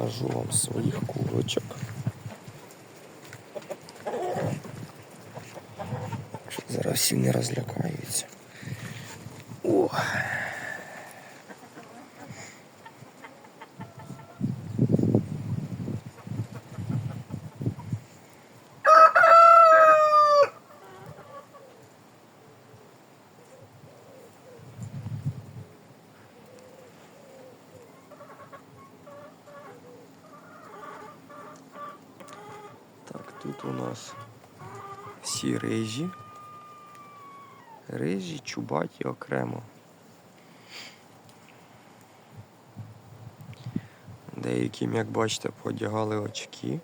покажу вам своїх курочок. Зараз всі не розлякаються. Тут у нас всі рижі. Рижі, чубаті окремо. Деяким, як бачите, подягали очки.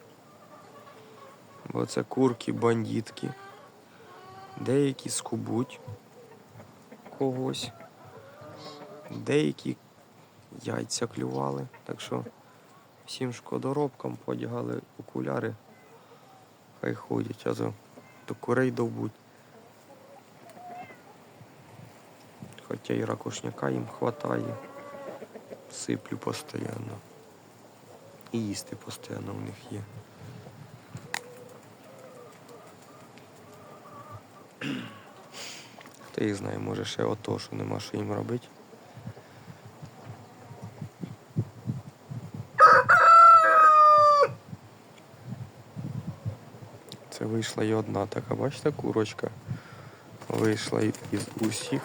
Бо це курки бандитки. Деякі скубуть когось. Деякі яйця клювали. Так що всім шкодоробкам подягали окуляри. Хай ходять, а то до курей довбуть. Хоча і ракошняка їм хватає. Сиплю постійно. І їсти постійно у них є. Хто їх знає, може ще ото, що нема що їм робити. Це вийшла і одна така, бачите, курочка. Вийшла із усіх.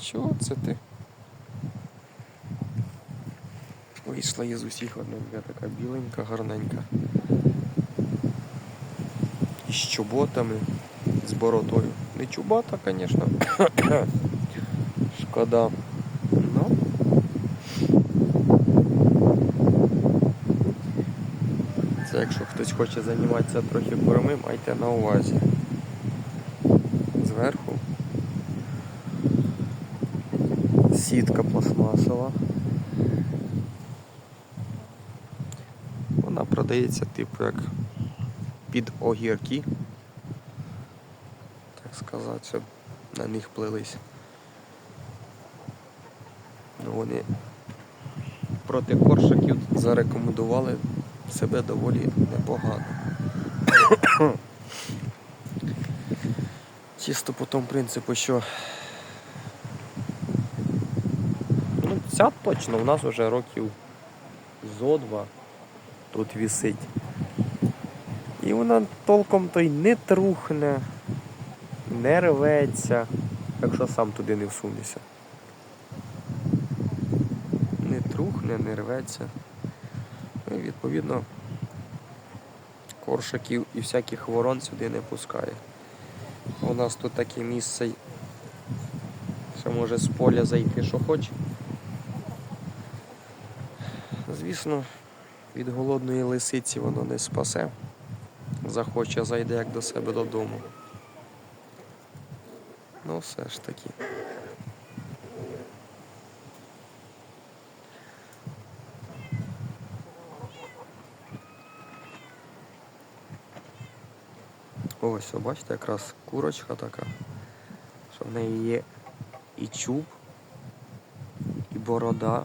Чого це ти? Вийшла із усіх одненька, така біленька, гарненька. Із чоботами, з бородою. Не чубата, звісно. Шкода. Ну, Це якщо хтось хоче займатися трохи курми, майте на увазі. Зверху сітка пластмасова. Вона продається типу як під огірки. Так сказати, щоб на них плились. Ну вони проти коршаків зарекомендували себе доволі непогано. Чисто по тому принципу, що ну, ця точно у нас вже років зо два тут вісить. І вона толком то й не трухне, не рветься, якщо сам туди не всунешся. Не трухне, не рветься. Відповідно коршаків і всяких ворон сюди не пускає. У нас тут таке місце, що може з поля зайти, що хоче. Звісно, від голодної лисиці воно не спасе. Захоче, зайде як до себе додому. Ну все ж таки. Ось, бачите, якраз курочка така, що в неї є і чуб, і борода,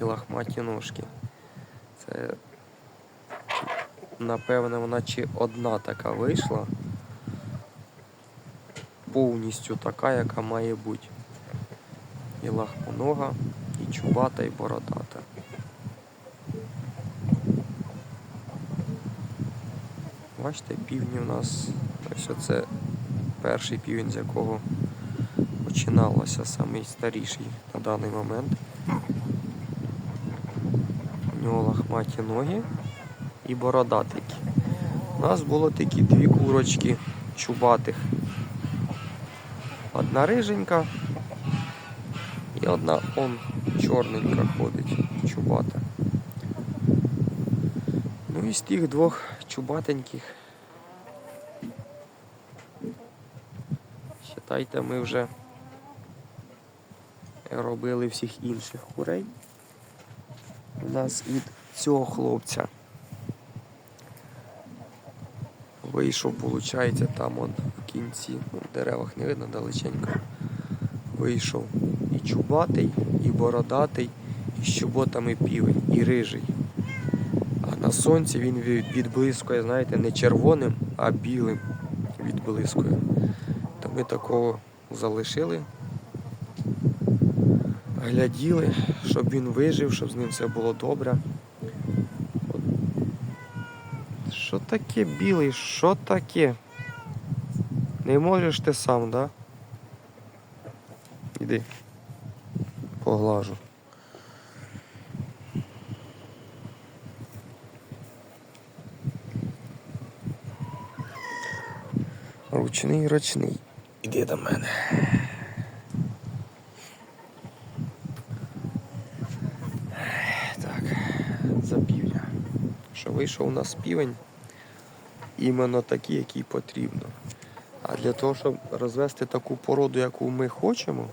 і лахматі ножки. Це, напевне, вона чи одна така вийшла, повністю така, яка має бути. І лахмонога, і чубата, і бородата. Бачите, півні у нас ось оце перший півень, з якого починалося самий старіший на даний момент. У нього лахматі ноги і бородатики. У нас було такі дві курочки чубатих. Одна риженька і одна он чорненька ходить, чубата. Ну і з тих двох чубатеньких. Считайте, ми вже робили всіх інших курей. У нас від цього хлопця вийшов, виходить, там он в кінці, ну, в деревах не видно далеченько. вийшов і чубатий, і бородатий, і з чоботами півень, і рижий. На сонці він відблискує, знаєте, не червоним, а білим відблискує. То ми такого залишили, гляділи, щоб він вижив, щоб з ним все було добре. Що таке білий? Що таке? Не можеш ти сам, да? Іди. Поглажу. Ручний ручний. Іди до мене. Так, за півня. Що вийшов у нас півень іменно такий, який потрібно. А для того, щоб розвести таку породу, яку ми хочемо,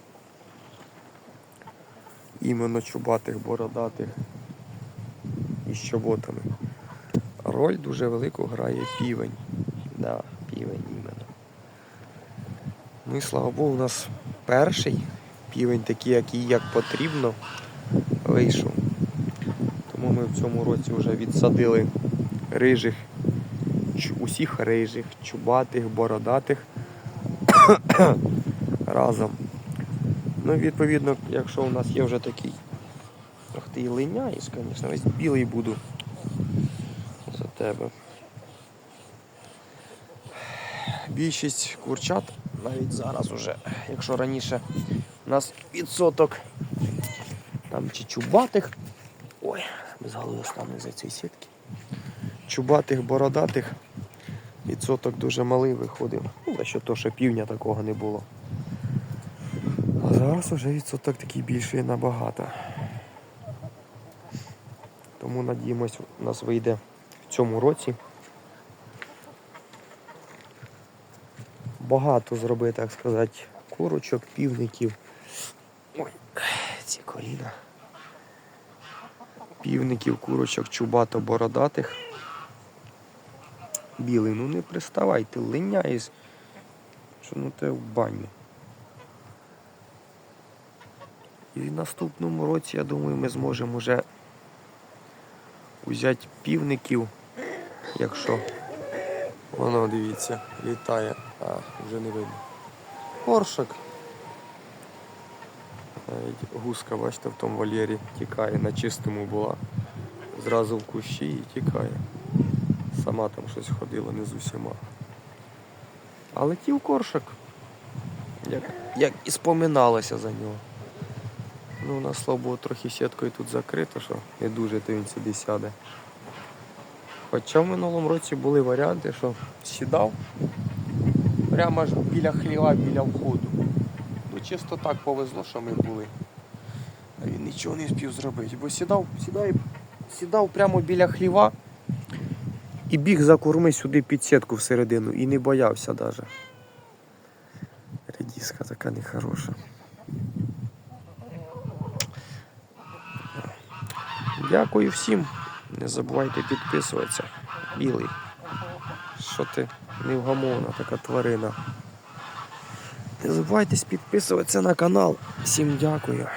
іменно чубатих, бородатих і з чоботами, роль дуже велику грає півень. Да, півень. Ну і слава Богу, у нас перший півень такий, який як потрібно, вийшов. Тому ми в цьому році вже відсадили рижих, усіх рижих, чубатих, бородатих разом. Ну, відповідно, якщо у нас є вже такий. Ах ти і линяєш, звісно, весь білий буду за тебе. Більшість курчат навіть зараз уже, якщо раніше у нас відсоток там чи чубатих. Ой, без голови стану за цієї сітки. Чубатих, бородатих відсоток дуже малий виходив. Ну, за що то, що півня такого не було. А зараз вже відсоток такий більший набагато. Тому надіємось, у нас вийде в цьому році. Багато зробити, так сказати, курочок, півників. Ой, ці коліна. Півників, курочок, чубато бородатих. Білий, ну не приставай, ти линяєш. Що ну те в баню. І в наступному році, я думаю, ми зможемо вже взяти півників, якщо воно, дивіться, літає, а вже не видно. Коршак. Навіть гуска, бачите, в тому вольєрі тікає, на чистому була. Зразу в кущі і тікає. Сама там щось ходила не з усіма. А летів коршак. Як, як і споминалося за нього. Ну, у нас, слава трохи сіткою тут закрито, що не дуже то він сюди сяде. Хоча в минулому році були варіанти, що сідав прямо аж біля хліва, біля входу. Ну чисто так повезло, що ми були. А він нічого не встиг зробити. Бо сідав, сідав, сідав прямо біля хліва і біг за корми сюди під сітку всередину і не боявся навіть. Редіска така нехороша. Дякую всім. Не забувайте підписуватися. Білий. Що ти невгамовна така тварина. Не забувайте підписуватися на канал. Всім дякую.